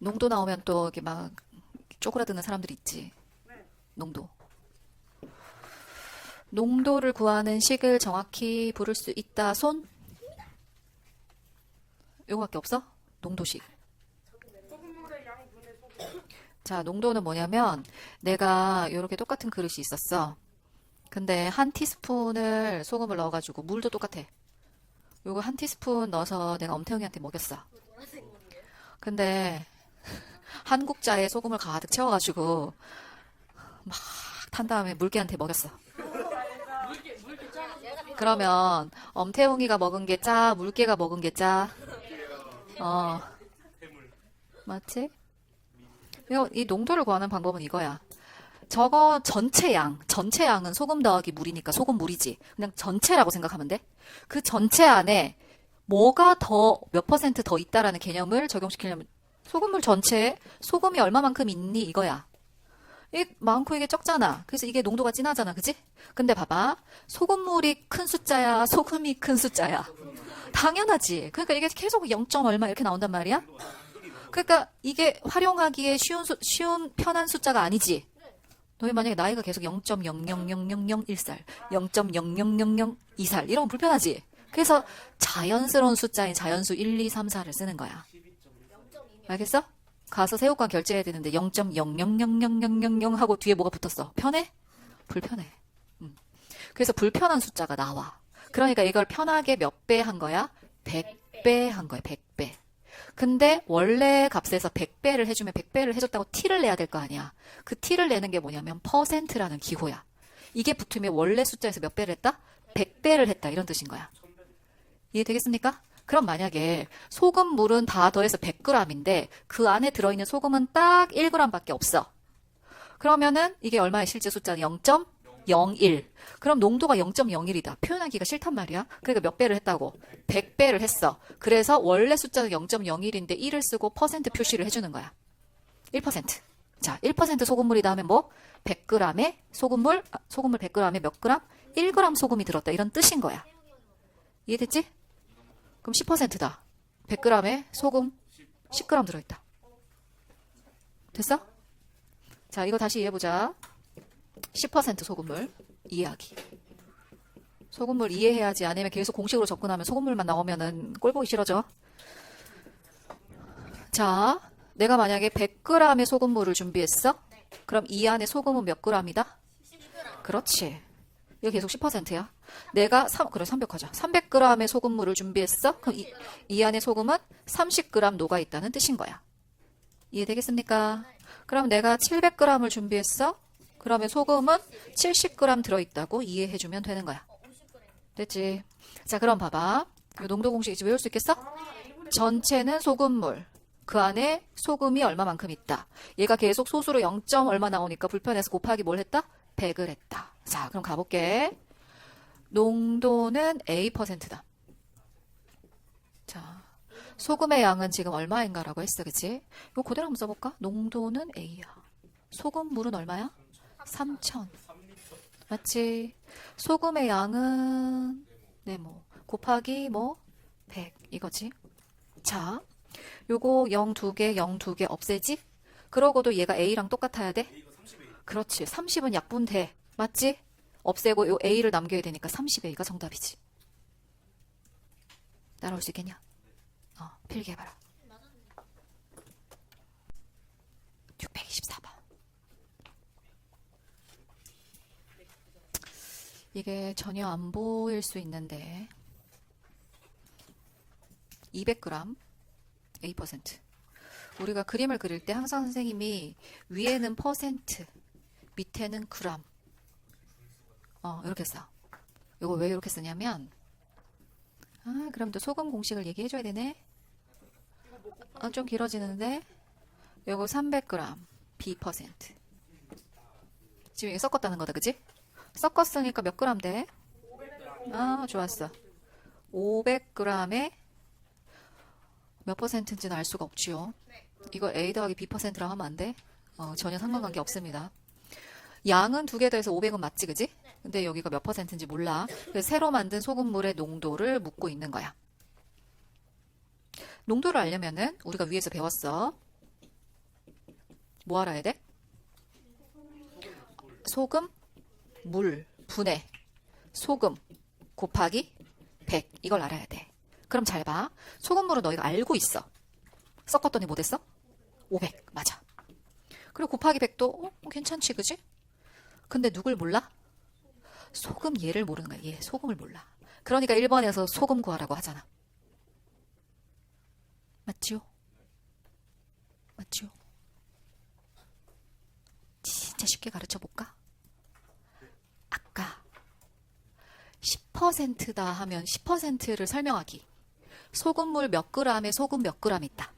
농도 나오면 또 이렇게 막 쪼그라드는 사람들이 있지. 농도. 농도를 구하는 식을 정확히 부를 수 있다. 손? 요거밖에 없어? 농도식. 자, 농도는 뭐냐면 내가 이렇게 똑같은 그릇이 있었어. 근데 한 티스푼을 소금을 넣어가지고 물도 똑같아. 요거 한 티스푼 넣어서 내가 엄태웅이한테 먹였어. 근데 한국자에 소금을 가득 채워가지고 막 탄 다음에 물개한테 먹였어. 그러면 엄태웅이가 먹은 게 짜, 물개가 먹은 게 짜. 어, 맞지? 이 농도를 구하는 방법은 이거야. 저거 전체 양, 전체 양은 소금 더하기 물이니까 소금 물이지. 그냥 전체라고 생각하면 돼. 그 전체 안에 뭐가 더 몇 퍼센트 더 있다라는 개념을 적용시키려면 소금물 전체에 소금이 얼마만큼 있니 이거야. 이 많고 이게 적잖아. 그래서 이게 농도가 진하잖아. 그지? 근데 봐봐. 소금물이 큰 숫자야, 소금이 큰 숫자야. 당연하지. 그러니까 이게 계속 0. 얼마 이렇게 나온단 말이야. 그러니까 이게 활용하기에 쉬운 수- 쉬운 편한 숫자가 아니지. 너희 만약에 나이가 계속 0.0000001살, 0.00002살 이러면 불편하지. 그래서 자연스러운 숫자인 자연수 1, 2, 3, 4를 쓰는 거야. 알겠어? 가서 새우깡 결제해야 되는데 0.0000000 하고 뒤에 뭐가 붙었어. 편해? 불편해. 음. 그래서 불편한 숫자가 나와. 그러니까 이걸 편하게 몇 배 한 거야? 100배 한 거야. 100배. 근데 원래 값에서 100배를 해주면 100배를 해줬다고 T를 내야 될 거 아니야. 그 T를 내는 게 뭐냐면 퍼센트라는 기호야. 이게 붙으면 원래 숫자에서 몇 배를 했다? 100배를 했다. 이런 뜻인 거야. 이해되겠습니까? 그럼 만약에 소금 물은 다 더해서 100g인데 그 안에 들어있는 소금은 딱 1g밖에 없어. 그러면은 이게 얼마의 실제 숫자는 0.01. 그럼 농도가 0.01이다. 표현하기가 싫단 말이야. 그러니까 몇 배를 했다고? 100배를 했어. 그래서 원래 숫자는 0.01인데 1을 쓰고 퍼센트 표시를 해주는 거야. 1%. 자, 1% 소금물이다 하면 뭐? 100g에 소금물, 아, 소금물 100g에 몇 g? 1g 소금이 들었다. 이런 뜻인 거야. 이해됐지? 그럼 10%다. 100g에 소금 10g 들어있다. 됐어? 자, 이거 다시 이해해보자. 10% 소금물 이해하기. 소금물 이해해야지. 아니면 계속 공식으로 접근하면 소금물만 나오면은 꼴 보기 싫어져. 자, 내가 만약에 100g의 소금물을 준비했어? 그럼 이 안에 소금은 몇 g이다? 그렇지. 이거 계속 10%야. 내가 3, 그래 300 하자. 300g의 소금물을 준비했어? 그럼 이, 이 안에 소금은 30g 녹아 있다는 뜻인 거야. 이해되겠습니까? 그럼 내가 700g을 준비했어? 그러면 소금은 70g 들어있다고 이해해주면 되는 거야. 됐지? 자, 그럼 봐봐. 이 농도 공식 이제 외울 수 있겠어? 전체는 소금물. 그 안에 소금이 얼마만큼 있다. 얘가 계속 소수로 0. 얼마 나오니까 불편해서 곱하기 뭘 했다? 100을 했다. 자, 그럼 가볼게. 농도는 A%다. 자, 소금의 양은 지금 얼마인가라고 했어, 그치? 이거 그대로 한번 써볼까? 농도는 A야. 소금물은 얼마야? 3천. 맞지? 소금의 양은 네, 뭐 곱하기 뭐 100 이거지. 자, 요거 0두 개, 0두개 없애지? 그러고도 얘가 A랑 똑같아야 돼? 그렇지. 30은 약분 돼. 맞지? 없애고 요 A를 남겨야 되니까 30A가 정답이지. 따라올 수 있겠냐? 어, 필기해봐라. 624번. 이게 전혀 안 보일 수 있는데 200g A%. 우리가 그림을 그릴 때 항상 선생님이 위에는 퍼센트, 밑에는 그램. 어, 이렇게 써. 이거 왜 이렇게 쓰냐면 아, 그럼 또 소금 공식을 얘기해 줘야 되네. 아, 좀 길어지는데 요거 300g B%. 지금 이거 섞었다는 거다, 그지? 섞었으니까 몇 그램 돼? 아, 좋았어. 500g에 몇 퍼센트인지는 알 수가 없지요. 이거 A 더하기 B 퍼센트라고 하면 안 돼? 어, 전혀 상관관계 없습니다. 양은 두 개 더해서 500은 맞지, 그지? 근데 여기가 몇 퍼센트인지 몰라. 그래서 새로 만든 소금물의 농도를 묻고 있는 거야. 농도를 알려면은 우리가 위에서 배웠어. 뭐 알아야 돼? 소금, 물, 분해, 소금 곱하기 100 이걸 알아야 돼. 그럼 잘 봐. 소금물은 너희가 알고 있어. 섞었더니 뭐 됐어? 500 맞아. 그리고 곱하기 100도 어, 괜찮지 그지? 근데 누굴 몰라? 소금 얘를 모르는 거야. 얘 소금을 몰라. 그러니까 1번에서 소금 구하라고 하잖아. 맞지요? 맞지요? 진짜 쉽게 가르쳐 볼까? 아까 10%다 하면 10%를 설명하기. 소금물 몇 그램에 소금 몇 그램 있다.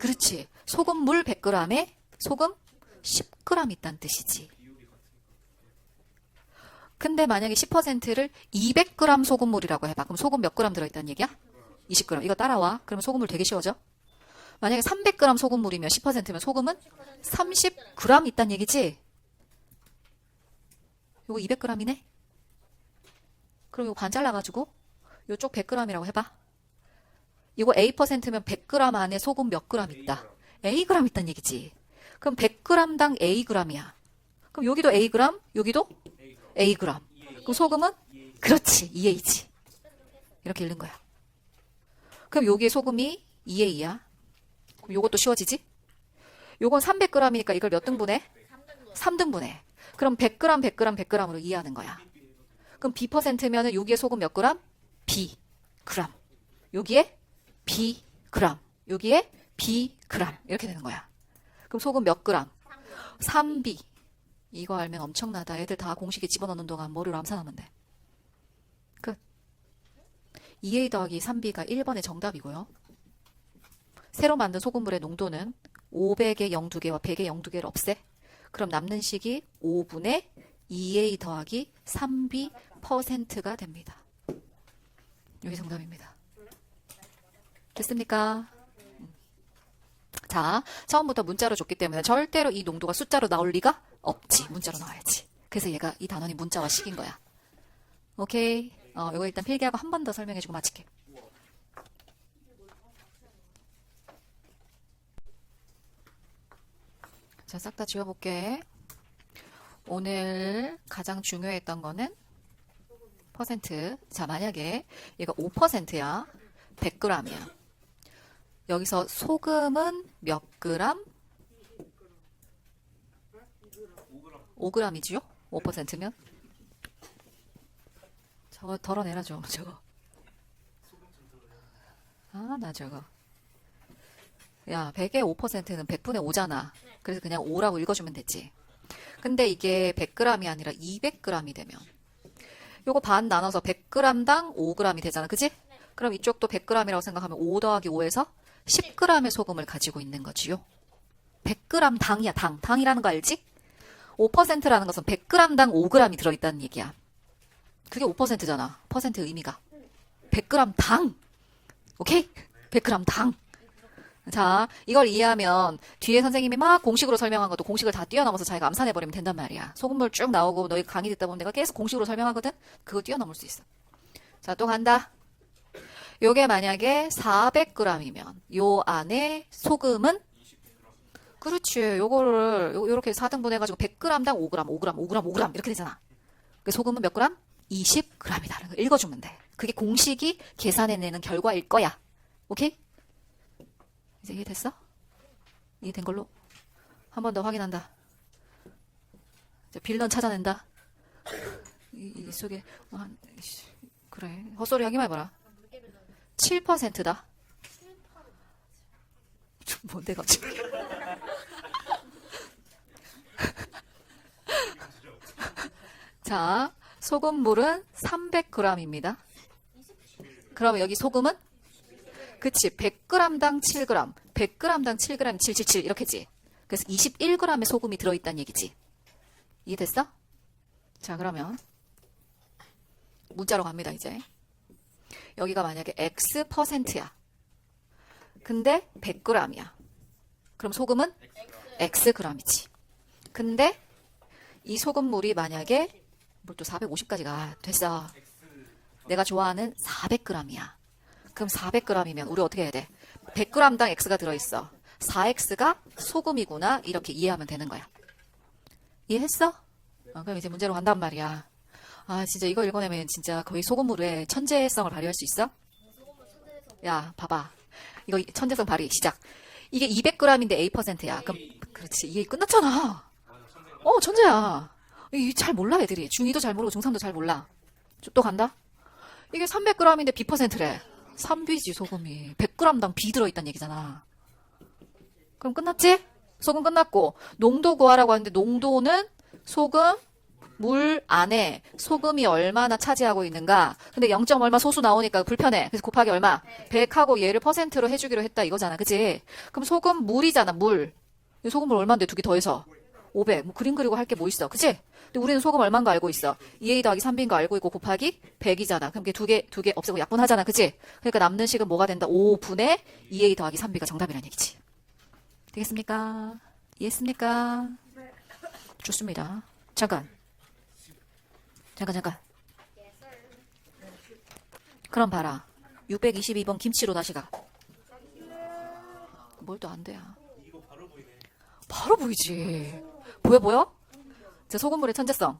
그렇지. 소금물 100g에 소금 10g 있다는 뜻이지. 근데 만약에 10%를 200g 소금물이라고 해봐. 그럼 소금 몇 그램 들어있다는 얘기야? 20g. 이거 따라와. 그러면 소금물 되게 쉬워져. 만약에 300g 소금물이면 10%면 소금은 30g 있다는 얘기지? 요거 200g이네? 그럼 요거 반 잘라가지고 요쪽 100g이라고 해봐. 이거 A%면 100g 안에 소금 몇 g 있다. Ag 있다는 얘기지. 그럼 100g당 Ag이야. 그럼 여기도 Ag, 여기도 Ag. 그럼 소금은? 그렇지, 2A지. 이렇게 읽는 거야. 그럼 여기에 소금이 2A야. 그럼 요것도 쉬워지지? 요건 300g이니까 이걸 몇 등분해? 3등분해. 그럼 100g, 100g, 100g으로 이해하는 거야. 그럼 B%면은 여기에 소금 몇 g? B g. 여기에 B g. 여기에 B g. 이렇게 되는 거야. 그럼 소금 몇 g? 3B. 이거 알면 엄청나다. 애들 다 공식에 집어넣는 동안 머리로 암산하면 돼. 끝. 2A 더하기 3B가 1번의 정답이고요. 새로 만든 소금물의 농도는 500의 0두개와 100의 0두개를 없애. 그럼 남는 식이 5분의 2A 더하기 3B 퍼센트가 됩니다. 여기 정답입니다. 됐습니까? 음. 자, 처음부터 문자로 줬기 때문에 절대로 이 농도가 숫자로 나올 리가 없지. 문자로 나와야지. 그래서 얘가 이 단원이 문자와 식인 거야. 오케이. 어, 이거 일단 필기하고 한 번 더 설명해주고 마칠게. 자, 싹 다 지워볼게. 오늘 가장 중요했던 거는 퍼센트. 자, 만약에 얘가 5%야. 100g이야. 여기서 소금은 몇 그램? 5g이지요? 5%면? 저거 덜어내라 좀, 저거. 아, 나 저거. 야, 100의 5%는 100분의 5잖아. 그래서 그냥 5라고 읽어주면 됐지. 근데 이게 100g이 아니라 200g이 되면 요거 반 나눠서 100g당 5g이 되잖아. 그지? 그럼 이쪽도 100g이라고 생각하면 5 더하기 5에서 10g의 소금을 가지고 있는 거지요. 100g 당이야, 당. 당이라는 거 알지? 5%라는 것은 100g당 5g이 들어있다는 얘기야. 그게 5%잖아. 퍼센트 의미가. 100g 당. 오케이? 100g 당. 자, 이걸 이해하면 뒤에 선생님이 막 공식으로 설명한 것도 공식을 다 뛰어넘어서 자기가 암산해버리면 된단 말이야. 소금물 쭉 나오고 너희 강의 듣다 보면 내가 계속 공식으로 설명하거든? 그거 뛰어넘을 수 있어. 자, 또 간다. 요게 만약에 400g이면 요 안에 소금은 그렇지. 요거를 요- 요렇게 4등분 해가지고 100g당 5g, 5g, 5g, 5g 이렇게 되잖아. 그 소금은 몇 g? 20g이다라는 걸 읽어주면 돼. 그게 공식이 계산해내는 결과일 거야. 오케이? 이제 이해됐어? 이해된 걸로 한 번 더 확인한다. 이제 빌런 찾아낸다. 이, 이 속에 아, 이씨, 그래 헛소리 하기만 해봐라. 7%다. 뭔데 갑자기? 자, 소금물은 300g입니다. 그러면 여기 소금은? 그치, 100g당 7g, 100g당 7g, 777 이렇게지. 그래서 21g의 소금이 들어있다는 얘기지. 이해됐어? 자, 그러면 문자로 갑니다, 이제. 여기가 만약에 X 퍼센트야. 근데 100g이야. 그럼 소금은 X g이지. 근데 이 소금물이 만약에 뭘 또 450까지 가. 됐어. 내가 좋아하는 400g이야. 그럼 400g이면 우리 어떻게 해야 돼? 100g당 X가 들어있어. 4x가 소금이구나. 이렇게 이해하면 되는 거야. 이해했어? 어, 그럼 이제 문제로 간단 말이야. 아, 진짜 이거 읽어내면 진짜 거의 소금물의 천재성을 발휘할 수 있어? 야, 봐봐. 이거 천재성 발휘 시작. 이게 200g인데 A%야. 그럼 그렇지. 이게 끝났잖아. 어, 천재야. 이잘 몰라 애들이. 중2도 잘 모르고 중3도 잘 몰라. 좀또 간다. 이게 300g인데 B%래. 3B지 소금이. 100g당 B 들어있다는 얘기잖아. 그럼 끝났지? 소금 끝났고 농도 구하라고 하는데 농도는 소금 물 안에 소금이 얼마나 차지하고 있는가. 근데 0. 얼마 소수 나오니까 불편해. 그래서 곱하기 얼마? 100하고 얘를 퍼센트로 해주기로 했다 이거잖아. 그치? 그럼 소금 물이잖아. 물. 이 소금물 얼마인데 두 개 더해서? 500. 뭐 그림 그리고 할 게 뭐 있어. 그치? 근데 우리는 소금 얼마인 거 알고 있어. 2A 더하기 3B인 거 알고 있고 곱하기 100이잖아. 그럼 이게 두 개, 두 개 없애고 약분하잖아. 그치? 그러니까 남는 식은 뭐가 된다? 5분의 2A 더하기 3B가 정답이라는 얘기지. 되겠습니까? 이해했습니까? 좋습니다. 잠깐. 잠깐, 잠깐. 그럼 봐라. 622번 김치로 다시 가. 뭘 또 안 돼야. 바로 보이지. 보여, 보여? 자, 소금물의 천재성.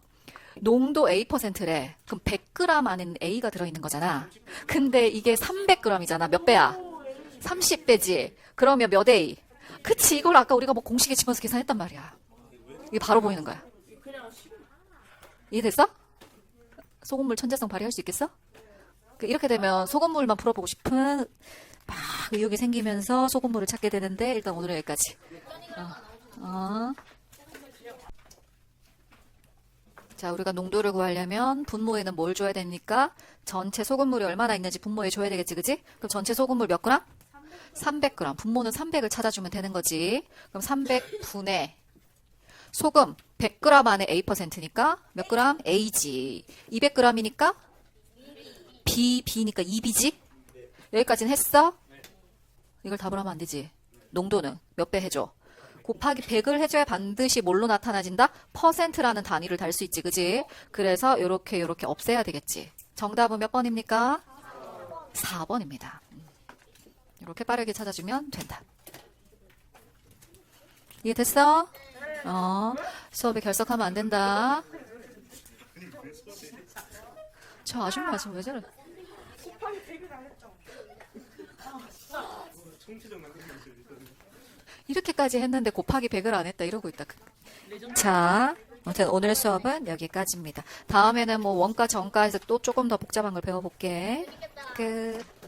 농도 A%래. 그럼 100g 안에는 A가 들어있는 거잖아. 근데 이게 300g이잖아. 몇 배야? 30배지. 그러면 몇 A? 그치, 이걸 아까 우리가 뭐 공식에 집어서 계산했단 말이야. 이게 바로 보이는 거야. 이해됐어? 소금물 천재성 발휘할 수 있겠어? 그 이렇게 되면 소금물만 풀어보고 싶은 막 의욕이 생기면서 소금물을 찾게 되는데 일단 오늘은 여기까지. 어. 어. 자, 우리가 농도를 구하려면 분모에는 뭘 줘야 됩니까? 전체 소금물이 얼마나 있는지 분모에 줘야 되겠지, 그지? 그럼 전체 소금물 몇 그램? 300g. 분모는 300을 찾아주면 되는 거지. 그럼 300분의 소금 100g 안에 A%니까 몇 그램? A지. 200g이니까 B, B니까 2B지? 여기까지는 했어? 이걸 답을 하면 안 되지. 농도는 몇 배 해줘? 곱하기 100을 해줘야 반드시 뭘로 나타나진다? 퍼센트라는 단위를 달 수 있지, 그지? 그래서 이렇게 이렇게 없애야 되겠지. 정답은 몇 번입니까? 4번입니다. 이렇게 빠르게 찾아주면 된다. 이해됐어? 어, 수업에 결석하면 안 된다. 저 아줌마 지금 왜 저래? 이렇게까지 했는데 곱하기 100을 안 했다 이러고 있다. 자, 아무튼 오늘 수업은 여기까지입니다. 다음에는 뭐 원가 정가에서 또 조금 더 복잡한 걸 배워볼게. 끝.